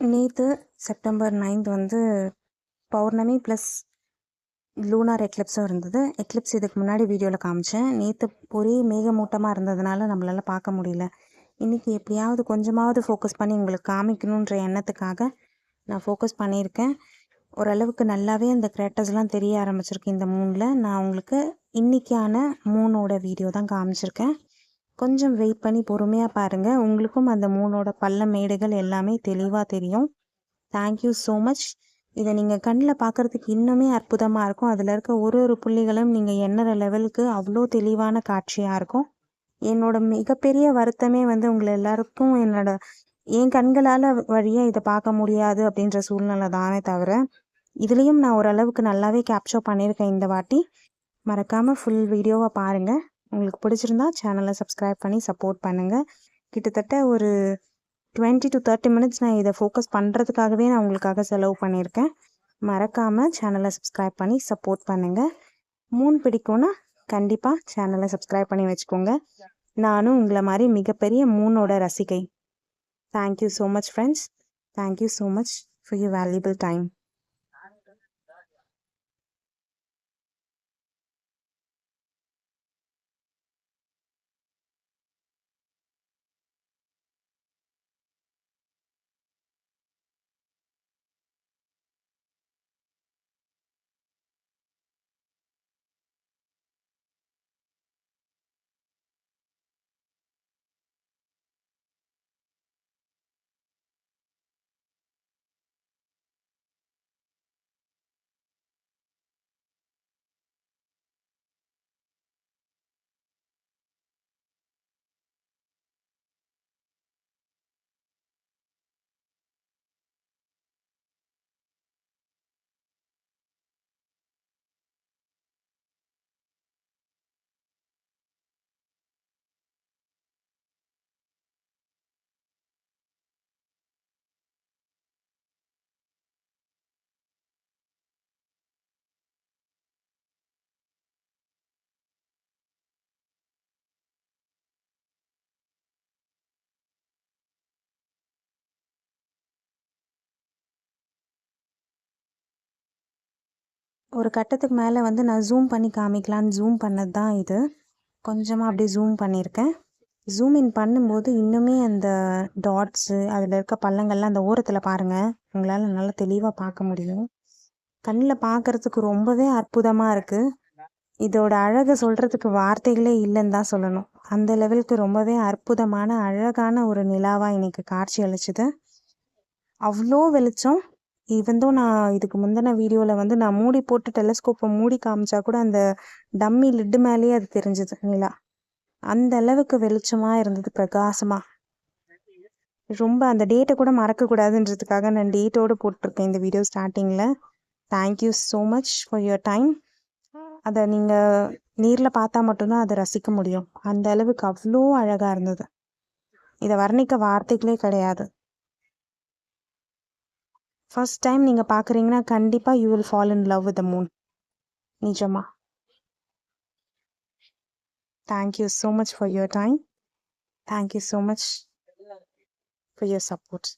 நேற்று September ninth வந்து பௌர்ணமி plus lunar எக்லிப்ஸும் இருந்தது. எக்லிப்ஸ் இதுக்கு முன்னாடி வீடியோவில் காமிச்சேன். நேற்று ஒரே மேகமூட்டமாக இருந்ததுனால நம்மளால் பார்க்க முடியல. இன்றைக்கி எப்படியாவது கொஞ்சமாவது ஃபோக்கஸ் பண்ணி உங்களுக்கு காமிக்கணுன்ற எண்ணத்துக்காக நான் ஃபோக்கஸ் பண்ணியிருக்கேன். ஓரளவுக்கு நல்லாவே அந்த கிரேட்டர்ஸ்லாம் தெரிய ஆரம்பிச்சிருக்கு இந்த மூணில் நான் உங்களுக்கு இன்றைக்கான மூணோட வீடியோ தான் காமிச்சிருக்கேன். கொஞ்சம் வெயிட் பண்ணி பொறுமையாக பாருங்கள் உங்களுக்கும் அந்த மூணோட பள்ள மேடுகள் எல்லாமே தெளிவாக தெரியும். தேங்க்யூ ஸோ மச் இதை நீங்கள் கண்ணில் பார்க்குறதுக்கு இன்னுமே அற்புதமாக இருக்கும். அதில் இருக்க ஒரு ஒரு புள்ளிகளும் நீங்கள் எண்ணுற லெவலுக்கு அவ்வளோ தெளிவான காட்சியாக இருக்கும். என்னோட மிகப்பெரிய வருத்தமே வந்து உங்களை எல்லாருக்கும் என்னோட என் கண்களால் வழியாக இதை பார்க்க முடியாது அப்படின்ற சூழ்நிலை தானே தவிர இதுலேயும் நான் ஓரளவுக்கு நல்லாவே கேப்சர் பண்ணியிருக்கேன் இந்த வாட்டி. மறக்காமல் ஃபுல் வீடியோவை பாருங்கள் உங்களுக்கு பிடிச்சிருந்தா சேனலை சப்ஸ்கிரைப் பண்ணி சப்போர்ட் பண்ணுங்கள் கிட்டத்தட்ட ஒரு டுவெண்ட்டி டு தேர்ட்டி மினிட்ஸ் நான் இதை ஃபோக்கஸ் பண்ணுறதுக்காகவே நான் உங்களுக்காக செலவு பண்ணியிருக்கேன். மறக்காமல் சேனலை சப்ஸ்கிரைப் பண்ணி சப்போர்ட் பண்ணுங்கள் மூணு பிடிக்கும்னா கண்டிப்பாக சேனலை சப்ஸ்கிரைப் பண்ணி வச்சுக்கோங்க. நானும் உங்களை மாதிரி மிகப்பெரிய மூனோட ரசிகை. Thank you so much friends thank you so much for you valuable time ஒரு கட்டத்துக்கு மேலே வந்து நான் ஜூம் பண்ணி காமிக்கலான்னு ஜூம் பண்ணது தான் இது. கொஞ்சமாக அப்படியே ஜூம் பண்ணியிருக்கேன். ஜூம் இன் பண்ணும்போது இன்னுமே அந்த டாட்ஸு அதில் இருக்க பள்ளங்கள்லாம் அந்த ஓரத்தில் பாருங்கள் உங்களால் நல்லா தெளிவாக பார்க்க முடியும். கண்ணில் பார்க்குறதுக்கு ரொம்பவே அற்புதமாக இருக்குது இதோட அழகை சொல்கிறதுக்கு வார்த்தைகளே இல்லைன்னு தான் சொல்லணும். அந்த லெவலுக்கு ரொம்பவே அற்புதமான அழகான ஒரு நிலாவாக இன்றைக்கி காட்சி அளிச்சுது. அவ்வளோ வெளிச்சம். இவந்தோ நான் இதுக்கு முந்தின வீடியோவில் வந்து நான் மூடி போட்டு டெலஸ்கோப்பை மூடி காமிச்சா கூட அந்த டம்மி லிட்டு மேலேயே அது தெரிஞ்சது நிலா. அந்த அளவுக்கு வெளிச்சமாக இருந்தது பிரகாசமாக ரொம்ப அந்த டேட்டை கூட மறக்கக்கூடாதுன்றதுக்காக நான் டேட்டோடு போட்டிருக்கேன் இந்த வீடியோ ஸ்டார்டிங்கில் thank you so much for your time அதை நீங்கள் நேரில் பார்த்தா மட்டும்தான் அதை ரசிக்க முடியும். அந்த அளவுக்கு அவ்வளோ அழகாக இருந்தது. இதை வர்ணிக்க வார்த்தைகளே கிடையாது. ஃபர்ஸ்ட் டைம் நீங்கள் பார்க்குறீங்கன்னா கண்டிப்பாக you will fall in love with the moon நிஜமா. Thank you so much for your time thank you so much for your support